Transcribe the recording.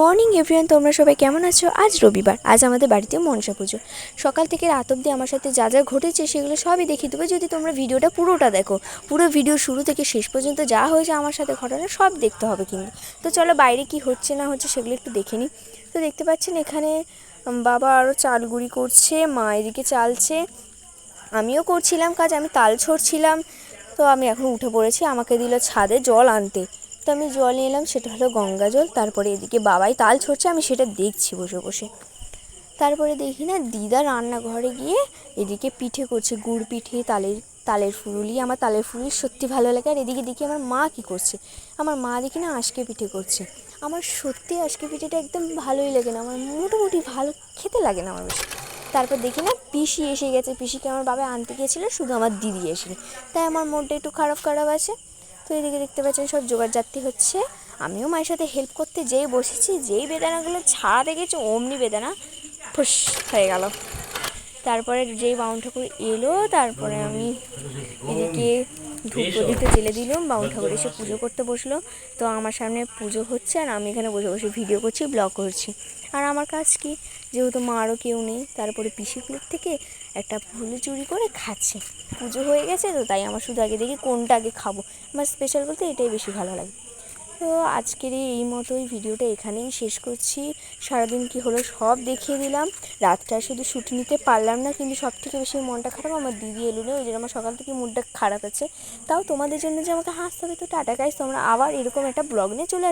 Morning, everyone, তোমরা সবাই কেমন আছো? আজ রবিবার, আজ আমাদের বাড়িতে মনসা পুজো। সকাল থেকে রাত অবধি আমার সাথে যা যা ঘটেছে সেগুলো সবই দেখিয়ে দেবো। যদি তোমরা ভিডিওটা পুরোটা দেখো, পুরো ভিডিও শুরু থেকে শেষ পর্যন্ত যা হয়েছে আমার সাথে ঘটনা সব দেখতে হবে কিন্তু। তো চলো বাইরে কি হচ্ছে না হচ্ছে সেগুলো একটু দেখে নিই। তো দেখতে পাচ্ছেন এখানে বাবা আরও চাল গুঁড়ি করছে, মা এদিকে চালছে। আমিও করছিলাম কাজ, আমি তাল ছড়ছিলাম তো আমি এখন উঠে পড়েছি, আমাকে দিল ছাদে জল আনতে। তো আমি জল নিয়ে এলাম, সেটা হলো গঙ্গা জল, তারপরে এদিকে বাবাই তাল ছড়ছে, আমি সেটা দেখছি বসে বসে। তারপরে দেখি না, দিদা রান্নাঘরে গিয়ে এদিকে পিঠে করছে, গুড় পিঠে, তালের তালের ফুরুলি, আমার তালের ফুরুলি সত্যি ভালো লাগে, আর এদিকে দেখি আমার মা কি করছে। আমার মা দেখি না আজকে পিঠে করছে। আমার সত্যি আজকে পিঠেটা একদম ভালোই লাগে না, আমার মোটামুটি ভালো খেতে লাগে না আমার বেশি। তারপর দেখি না, পিসি এসে গেছে, পিসিকে আমার বাবা আনতে গিয়েছিল, শুধু আমার দিদি এসে তাই আমার মনটা একটু খারাপ খারাপ আছে। তো এদিকে দেখতে পাচ্ছেন সব জোগাড় যাত্রী হচ্ছে। আমিও মায়ের সাথে হেল্প করতে যেই বসেছি, যেই বেদানাগুলো ছাড়া গেছে অমনি বেদানা ফুস, হয়ে গেল। তারপরে যেই বাউন ঠাকুর এলো, তারপরে আমি এদিকে ধূপ প্রদীপটা জেলে বা বাউন ঠাকুর এসে পুজো করতে বসল। তো আমার সামনে পুজো হচ্ছে আর আমি এখানে বসে বসে ভিডিও করছি ব্লগ করছি। আর আমার কাজ কি? যেহেতু মা আরও কেউ নেই তারপরে পিসিগুলোর থেকে একটা ফুল চুরি করে খাচ্ছে। পুজো হয়ে গেছে তো তাই আমার শুধু আগে দেখি কোনটা আগে খাব। আমার স্পেশাল বলতে এটাই বেশি ভালো লাগে। তো আজকের এই মতোই ভিডিওটা এখানেই শেষ করছি। সারাদিন কি হলো সব দেখিয়ে দিলাম। রাতটা শুধু শুট নিতে পারলাম না, কিন্তু সব থেকে বেশি মনটা খারাপ আমার দিদি এলো না, ওই জন্য আমার সকাল থেকে মুডটা খারাপ আছে। তাও তোমাদের জন্য যে আমাকে হাসতে হবে, তো টাটা গাইস তোমরা আবার এরকম একটা ব্লগ নিয়ে চলে